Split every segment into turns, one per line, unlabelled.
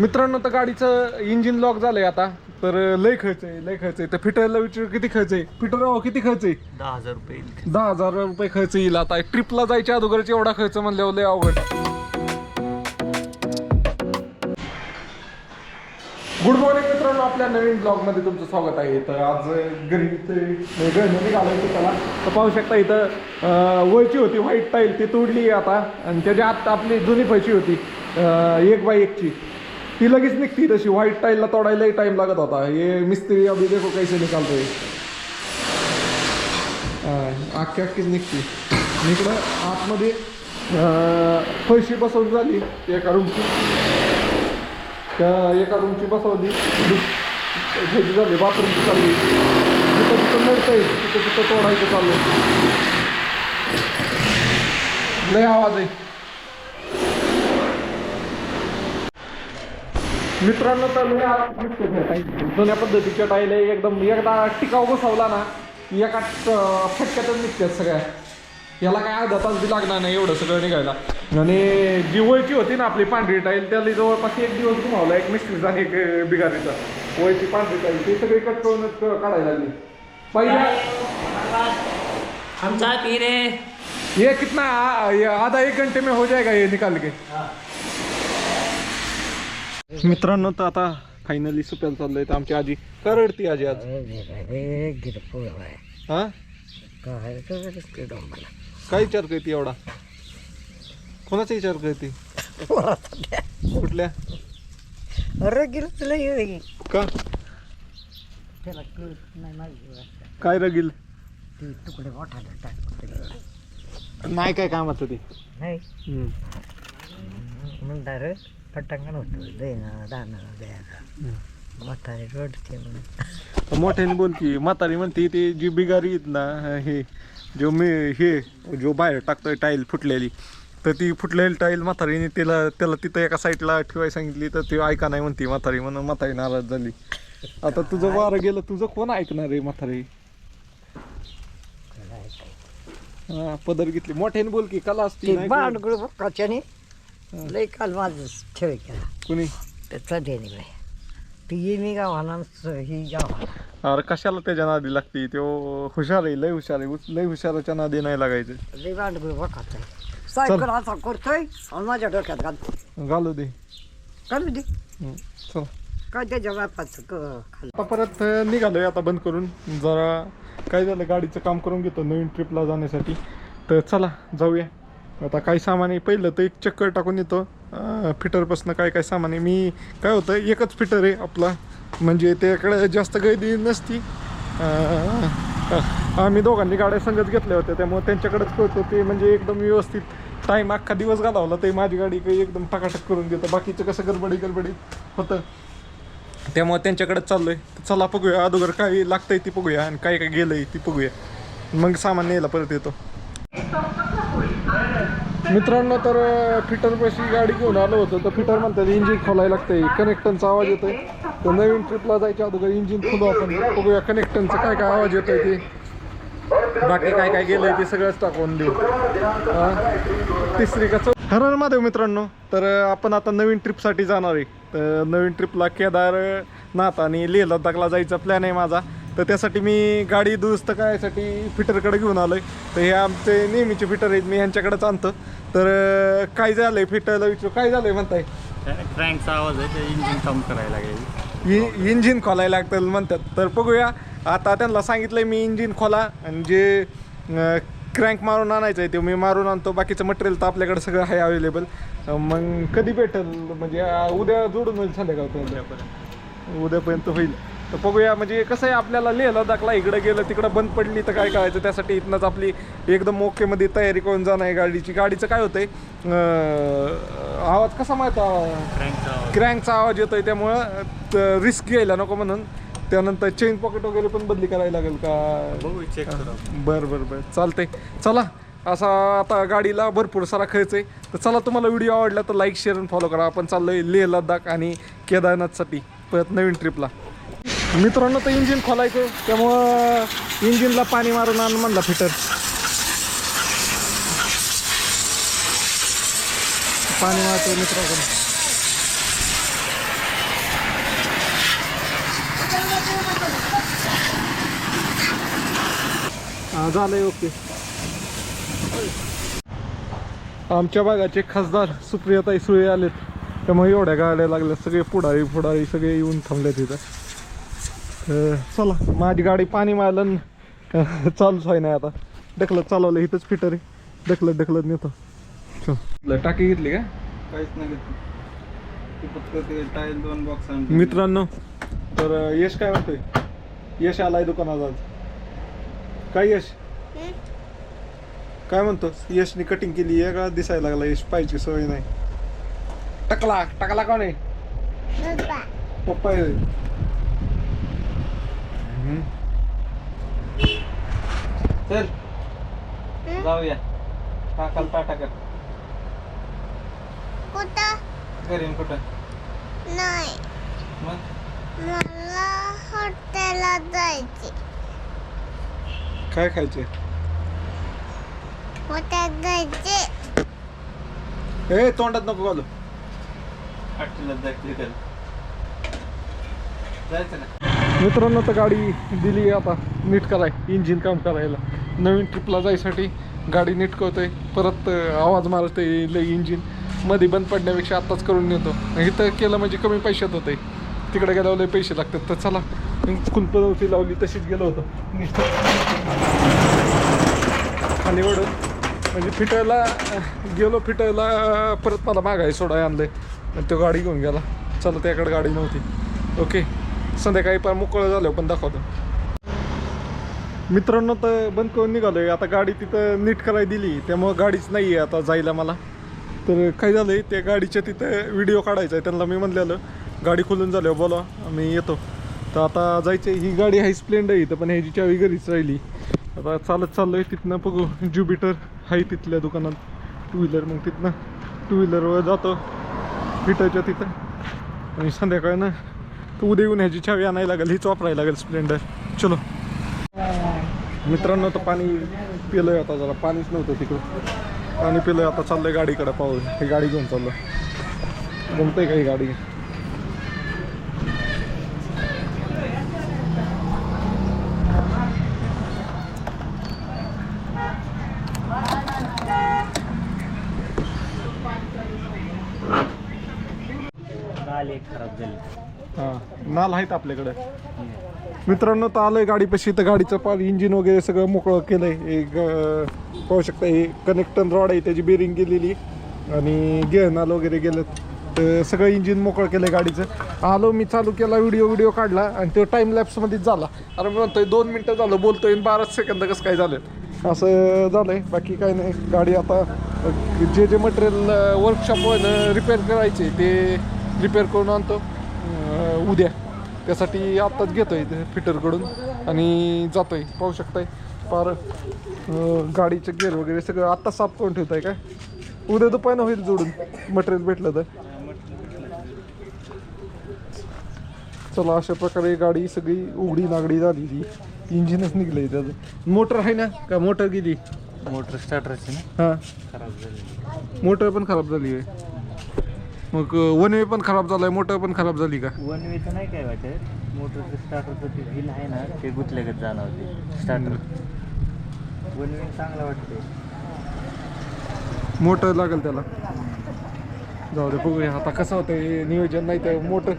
मित्रांनो तर गाडीचं इंजिन लॉक झालंय आता. तर लय खर्च आहे लय खर्च आहे. तर फिटरला विचार किती खर्च आहे? फिटर किती खर्च आहे?
दहा हजार रुपये येईल.
दहा हजार रुपये खर्च येईल आता. ट्रिपला जायच्या अगोदरच एवढा खर्च म्हणल्यावर लय अवघड. गुड मॉर्निंग मित्रांनो आपल्या नवीन ब्लॉगमध्ये तुमचं स्वागत आहे. तर आज घरी ते घरी निघालो होतो त्याला तर पाहू शकता इथं अं, वरची होती व्हाईट टाईल ती तोडली आता. आणि त्याच्या आत आपली जुनी फैशी होती एक बाय एकची. ती लगेच निघती तशी. व्हाईट टाईलला तोडायलाही टाइम लागत होता. हे मिस्त्री अभि देखो कैसे निकालतो हा, अख्खी अख्खीच निघते. इकडं आतमध्ये अं, फळशी बसवून झाली एका रूमची त्या एका रूमची बसवली. ह्याची झाली बाथरूमची चालली तिथं तिथं नडतं आहे तिथं तिथं तोडायचं चाललं लय आवाज आहे. मित्रांनो तर. जुन्या पद्धतीच्या टाईल आहे एकदम एकदा टिकाव बसवला ना की एका फटक्यातच निघतात सगळ्या. याला काय अर्धा तास बी लागणार नाही एवढं सगळं निघायला. आणि जी वळची होती ना आपली पांढरी टाईल त्याला जवळपास एक दिवस घुमावला एक मिस्त्रीचा आणि एक बिगारीचा. वळची पांढरी टाईल ते सगळी कट करूनच क- काढायला लागली. पहिल्या
हम चाय पी रहे
ये कितना आधा एक घंटे में हो जाएगा ये निकाल के. मित्रांनो तर आता फायनली सुप्याला चाललोय तर आमची आजी का रडती आजी आज. हा? काय विचार करते एवढा? कोणाचा विचार करते? कुठल्या? का?
त्याला कळत नाही माझी
काय रगील
ती तुकडे
नाही काय कामाचं ते.
नाही.
हम्म.
म्हणणार पटांगण होतं देणं दाणं द्यायचं म्हातारे रडते म्हणून
मोठ्याने बोल की म्हातारी म्हणते ते जी बिगारी आहेत ना हे जो मी हे जो बाहेर टाकतोय टाईल फुटलेली तर ती फुटलेली टाईल म्हातारीने त्याला त्याला तिथं एका साईडला ठेवायला सांगितली तर ती ऐका नाही म्हणते म्हातारी म्हणून म्हातारी नाराज झाली आता तुझं वारं गेलं तुझं कोण ऐकणार आहे म्हातारी हा पदर घेतली मोठ्याने बोल की कला असती
ते
नाही का?
बांडगुळ बक्काच्याने लय काल माझं ठेव केला.
कुणी?
त्याचा देणे बाई ती ये मी गावाला ही गावाला.
अरे कशाला त्याच्या नादी लागते? तो हुशार आहे लय हुशार आहे. उच- लय हुशाराच्या नादी नाही लागायचं.
लय बकाच आहे सायकल असा करतोय आणि माझ्या डोक्यात घालतो
घालू दे.
काढू दे.
हम्म, चला.
काय त्याच्या बापाचं क
आता परत अ, निघालोय आता बंद करून. जरा काय झालं गाडीचं काम करून घेतो नवीन ट्रिपला जाण्यासाठी. तर चला जाऊया. आता काय सामान आहे पहिलं तर एक चक्कर टाकून येतो. फिटरपासनं काय काय सामान. आहे मी काय होतं एकच फिटर आहे आपला. म्हणजे त्याकडे जास्त गर्दी नसती. आम्ही दोघांनी गाड्या संगत घेतल्या होत्या. त्यामुळे त्यांच्याकडेच कळतो ते म्हणजे एकदम व्यवस्थित टाईम अख्खा दिवस घालवला ते माझी गाडी काही एकदम टकाटक करून देतं. बाकीचं कसं गडबडी गडबडी होतं. त्यामुळे त्यांच्याकडे चाललोय. तर चला बघूया. अगोदर काय लागतंय ती बघूया. आणि काय काय गेलंय ती बघूया. मग सामान यायला परत येतो. मित्रांनो तर फिटरपाशी गाडी घेऊन आलो होतो. तर फिटर म्हणतात इंजिन खोलायला लागतंय. कनेक्टनचा आवाज येतोय. तर नवीन ट्रिपला जायच्या अगोदर इंजिन खोलू आपण. बघूया कनेक्टनचा काय काय आवाज येतोय ते. बाकी काय काय गेलंय ते सगळंच टाकून देऊ. तिसरी का हरण हर महादेव मित्रांनो तर आपण आता नवीन ट्रिपसाठी जाणार आहे. तर नवीन ट्रिपला केदारनाथ आणि लेह लडाखला जायचा प्लॅन आहे माझा. तर त्यासाठी मी गाडी दुरुस्त करायसाठी फिटरकडे घेऊन आलो आहे तर हे आमचे नेहमीचे फिटर आहेत मी यांच्याकडेच आणतो. तर काय झालंय फिटरला विचारू? काय झालंय म्हणताय?
क्रँकचा आवाज आहे ते इंजिन काम करायला लागेल.
इ- इंजिन खोलायला लागतं म्हणतात. तर बघूया आता त्यांना सांगितलंय मी इंजिन खोला आणि जे क्रँक मारून आणायचं आहे ते मी मारून आणतो. बाकीचं मटेरियल तर आपल्याकडे सगळं आहे अवेलेबल मग कधी भेटेल? म्हणजे उद्या जोडून होईल संध्याकाळपर्यंत? उद्यापर्यंत होईल. तर बघूया म्हणजे कसं आहे आपल्याला लेह लडाखला इकडं गेलं तिकडं बंद पडली तर काय करायचं? त्यासाठी इथनंच आपली एकदम ओकेमध्ये तयारी करून जाणं आहे गाडीची. गाडीचं काय होतंय? आवाज कसा माहिती
क्रँकचा आवाज.
क्रँकचा आवाज येतोय त्यामुळं रिस्क घ्यायला नको म्हणून. त्यानंतर चेन पॉकेट वगैरे पण बदली करायला लागेल का? बर बर बर. चालतंय. चला असा आता गाडीला भरपूर सारा खर्च आहे. तर चला तुम्हाला व्हिडिओ आवडला तर लाईक शेअर आणि फॉलो करा. आपण चाललोय लेह लडाख आणि केदारनाथसाठी परत नवीन ट्रिपला मित्रांनो तर इंजिन खोलायचं. त्यामुळं इंजिनला पाणी मारून आण म्हणला फिटर. पाणी मारतो मित्रांकडून झालंय ओके. आमच्या भागाचे खासदार सुप्रियाताई सुळे आलेत. त्यामुळे एवढ्या गाड्या लागल्या सगळे पुढारी पुढारी सगळे येऊन थांबले तिथं चला. माझी गाडी पाणी मारलं न- चालूच आहे नाही आता. ढकलत चालवलं इथंच फिटर आहे. ढकलत ढकलत नेतो. चल. टाकी घेतली का?
काहीच नाही घेतलं. ते फक्त ते टाईल दोन बॉक्स
मित्रांनो. तर यश काय म्हणतोय? यश आलाय दुकानात आज. काय यश? काय म्हणतोस? यशने कटिंग केली आहे का दिसायला लागला. यश पाहिजे सवय नाही. टकला टकला कोण? आहे पप्पा आहे.
चल. जाऊया. टाकाल टाटा कर.
कुठं?
करीन कुठं?
नाही.
मग?
मला हॉटेलात जायचे
काय खायचे
हॉटेलात जायचे
ए तोंडात नको घालू.
हॉटेलात जायचं जायचं ना
मित्रांनो तर गाडी दिली आता. नीट कराय इंजिन काम करायला. नवीन ट्रिपला जायसाठी गाडी नीट करतोय. परत आवाज मारतोय लई इंजिनमध्ये बंद पडण्यापेक्षा आत्ताच करून नेतो. इथं केलं म्हणजे कमी पैशात होतंय. तिकडे गेल्यावर लई पैसे लागतात. तर चला कुलपवती लावली तशीच गेलो होतो. खाली ओढून म्हणजे फिटायला गेलो फिटायला परत मला मागाय सोडाय आणलंय. आणि तो गाडी घेऊन गेला. चला त्याकडे गाडी नव्हती. ओके. संध्याकाळी पण मोकळं झालं पण दाखवतो. मित्रांनो तर बंद करून निघालोय. आता गाडी तिथं नीट करायला दिली त्यामुळं गाडीच नाही आहे आता जायला मला. तर काय झालंय त्या गाडीच्या तिथं व्हिडिओ काढायचा आहे त्यांना मी म्हणलेलं गाडी खोलून झाल्यावर बोला मी येतो. तर आता जायचं ही गाडी आहे स्प्लेंडर इथं पण ह्याची चावी घरीच राहिली. आता चालत चाललोय तिथनं बघू ज्युपिटर आहे तिथल्या दुकानात. टू व्हीलर मग तिथनं टू व्हीलरवर जातो हिटरच्या तिथं. आणि संध्याकाळी ना तर उद्या येऊन ह्याची छावी आणायला लागेल हीच वापरायला लागेल स्प्लेंडर. चलो. मित्रांनो तर पाणी पिलंय आता जरा. पाणीच नव्हतं तिकडं. पाणी पिलंय आता चाललंय गाडीकडे पाहू ही गाडी घेऊन चाललं जमतंय का ही गाडी
नाल एक खराब झाली
हां नाल आहेत आपल्याकडे. मित्रांनो तर आलंय गाडीपाशी तर गाडीचं पाल इंजिन वगैरे सगळं मोकळं केलंय. एक पाहू शकता हे कनेक्टन रॉड आहे त्याची बेरिंग गेलेली आणि गिळनाल वगैरे गेलं तर सगळं इंजिन मोकळं केलंय गाडीचं. आलो मी चालू केला व्हिडिओ व्हिडिओ काढला आणि तो टाईम लॅप्समध्येच झाला. अरे मी म्हणतोय दोन मिनटं झालं बोलतोय आणि बाराच सेकंद कसं काय झालं? असं झालंय बाकी काय नाही. गाडी आता जे जे मटेरियल वर्कशॉपवर रिपेअर करायचे ते रिपेअर करून आणतो. उद्या. त्यासाठी आत्ताच घेतो आहे फिटरकडून आणि जातो आहे पाहू शकताय. पार अं, गाडीचं गेअर वगैरे सगळं आत्ता साफ करून ठेवत आहे काय? उद्या दुपारनं होईल जोडून. मटेरियल भेटलं तर. चला अशा प्रकारे गाडी सगळी उघडी नागडी झाली ती. इंजिनच निघलंय त्याचं. मोटर आहे ना? का मोटर गेली
मोटर स्टार्टरची ना?
हां.
खराब झाली.
मोटर पण खराब झाली आहे मग वन वे पण खराब झालाय मोटर पण खराब झाली का?
वन वेचं नाही काय वाटत. मोटरचं स्टार्टरचं ते व्हील आहे ना ते गुतल्यागत जाणवते स्टार्टर वन वे चांगला वाटते
मोटर लागेल त्याला. जाऊ दे बघूया. आता कसं होतं हे नियोजन नाही तर मोटर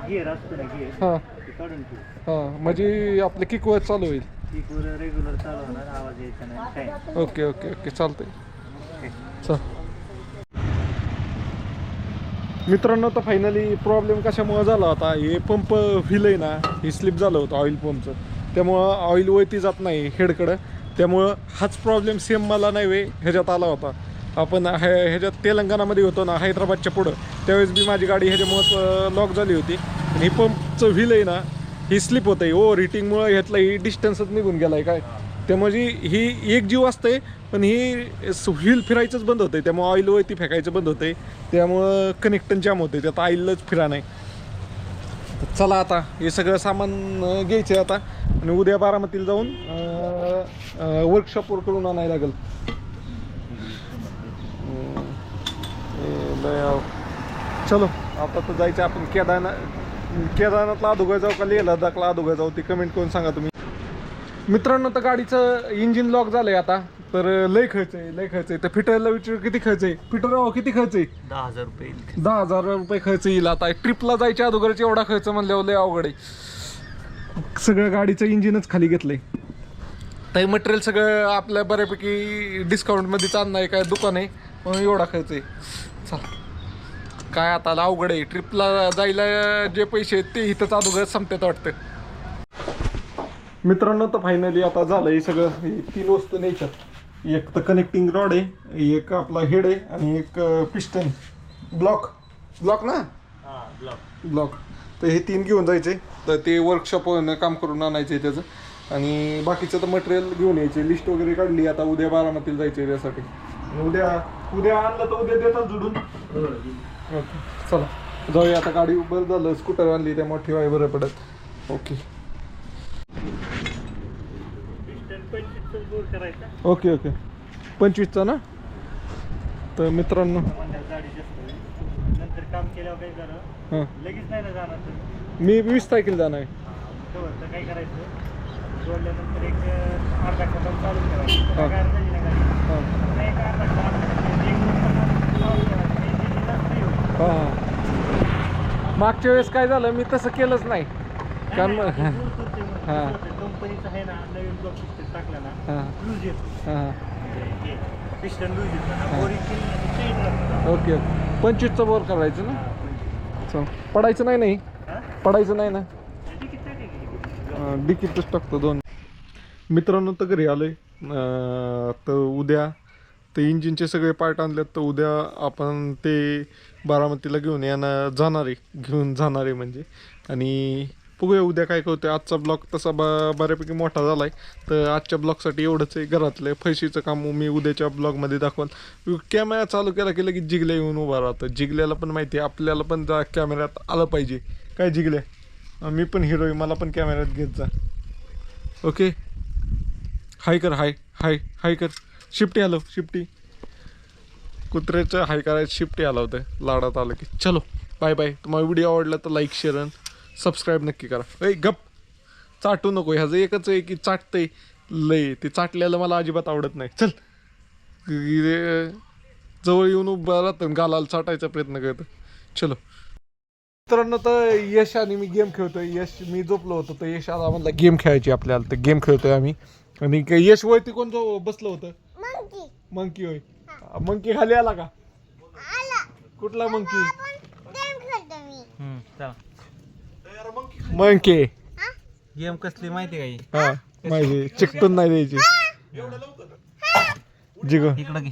गिअर असतो ना गिअर
हां.
काढून
हां म्हणजे आपलं किकवर चालू होईल.
किकवर रेग्युलर चालवणार आवाज यायचा नाही
ओके ओके ओके. चालतंय. चल. मित्रांनो तर फायनली प्रॉब्लेम कशामुळं झाला? होता हे पंप व्हील आहे ना हे स्लिप झालं होतं ऑइल पंपचं त्यामुळं ऑइल वळती जात नाही हेडकडं. त्यामुळं हाच प्रॉब्लेम सेम मला नाही वे ह्याच्यात आला होता. आपण हे ह्याच्यात तेलंगणामध्ये होतो ना हैदराबादच्या पुढं. त्यावेळेस बी माझी गाडी ह्याच्यामुळं लॉक झाली होती. आणि हे पंपचं व्हील आहे ना ही स्लिप होतं आहे ओव्हर हिटिंगमुळं हो, ह्यातला ही डिस्टन्सच निघून गेला आहे काय? त्यामुळे ही एक जीव असते पण ही व्हील फिरायचंच बंद होतं त्यामुळे ऑइल वरती फेकायचं बंद होतं त्यामुळं कनेक्टन जाम होते त्यात ऑइलच फिरा नाही. चला आता हे सगळं सामान घ्यायचं आहे आता. आणि उद्या बारामतीला जाऊन वर्कशॉपवर करून आणायला लागेल. चलो आता तर जायचं आपण. केदारनाथ केदारनाथला अधोगय जाऊ का लिहिला दाखला अधोगय जाऊ ती कमेंट करून सांगा तुम्ही. मित्रांनो तर गाडीचं इंजिन लॉक झालंय आता. तर लय खर्च आहे लय खर्च आहे. तर फिटरला विचार किती खर्च आहे? फिटर किती खर्च आहे?
दहा हजार रुपये येईल.
दहा हजार रुपये खर्च येईल आता. ट्रिपला जायच्या अगोदरच एवढा खर्च म्हणल्यावर लय अवघड आहे. सगळं गाडीचं इंजिनच खाली घेतलंय. तर मटेरियल सगळं आपल्या बऱ्यापैकी डिस्काउंटमध्ये चालणार आहे काय दुकान आहे? म्हणून एवढा खर्च आहे. चला. काय आता अवघड आहे. ट्रिपला जायला जे पैसे आहेत ते इथंच अगोदर संपतात वाटतं. मित्रांनो तर फायनली आता झालं हे सगळं. हे तीन वस्तू न्यायच्यात. एक तर कनेक्टिंग रॉड आहे एक आपला हेड आहे आणि एक पिस्टन ब्लॉक ब्लॉक ना?
हा ब्लॉक
ब्लॉक तर हे तीन घेऊन जायचे. तर ते वर्कशॉपवरनं काम करून आणायचं आहे त्याचं. आणि बाकीचं तर मटेरियल घेऊन यायचे. लिस्ट वगैरे काढली आता उद्या बारामतीला जायचं त्यासाठी. उद्या उद्या आणलं तर उद्या देतात जोडून. ओके. चला. जाऊया आता. गाडी बरं झालं स्कूटर आणली त्यामुळे ठेवाय बरं पडत. ओके
पिस्टन पंचवीसच बोर करायचा
ओके ओके. पंचवीसचा ना? तर मित्रांनो. हां. मी वीस तारखेला जाणार आहे. हा. हां. हां हां. मागच्या वेळेस काय झालं? मी तसं केलंच नाही. कारण मग हां.
कंपनीचं आहे ना नवीन ब्लॉक पिस्टन टाकला ना लूज येतो.
हां.
म्हणजे पिस्टन लूज येतो. बोरिंग चेंज लागतं
ओके ओके पंचवीसचा बोर करायचं ना? चल पडायचं नाही नाही पडायचं नाही ना?
की
डिकीटच टाकतो दोन. मित्रांनो तर घरी आलोय. अं, तर उद्या ते इंजिनचे सगळे पार्ट आणलेत. तर उद्या आपण ते बारामतीला घेऊन येणार जाणार आहे. घेऊन जाणार आहे म्हणजे. आणि बघूया उद्या काय करतोय. आजचा ब्लॉग तसा ब बऱ्यापैकी मोठा झाला आहे तर आजच्या ब्लॉगसाठी एवढंच आहे. घरातलं फैशीचं काम मी उद्याच्या ब्लॉगमध्ये दाखवाल. कॅमेरा चालू केला की लगेच जिगल्या येऊन उभा राहतं. जिगल्याला पण माहिती आहे आपल्याला पण जा कॅमेऱ्यात आलं पाहिजे. काय जिगल्या? मी पण हिरो आहे मला पण कॅमेऱ्यात घेत जा. ओके हाय कर हाय हाय हाय कर. शिफ्टी आलो शिफ्टी कुत्र्याचं हाय करायचं शिफ्टी आलं होतं. लाडात आलं की. चलो बाय बाय तुम्हाला व्हिडिओ आवडला तर लाईक शेअर आणि सबस्क्राईब नक्की करा. ए गप. चाटू नको ह्याचं एकच आहे की चाटतंय. लय ते चाटल्याला मला अजिबात आवडत नाही. चल. जवळ येऊन उभा राहतं गालाला चाटायचा प्रयत्न करतो. चलो. मित्रांनो तर यश आणि मी गेम खेळतोय. यश मी झोपलो होतो तर यश आला म्हणला गेम खेळायची आपल्याला तर गेम खेळतोय आम्ही. आणि यश वरती कोण जो बसलं होतं?
मंकी
मंकी होय. मंकी खाली आला का?
आला.
कुठला मंकी
आपण गेम खेळतो मी
चला
मंकी
हा
गेम कसली माहिती काही
हा माहिती चिकटून नाही द्यायची. जिगो.
इकडं घे.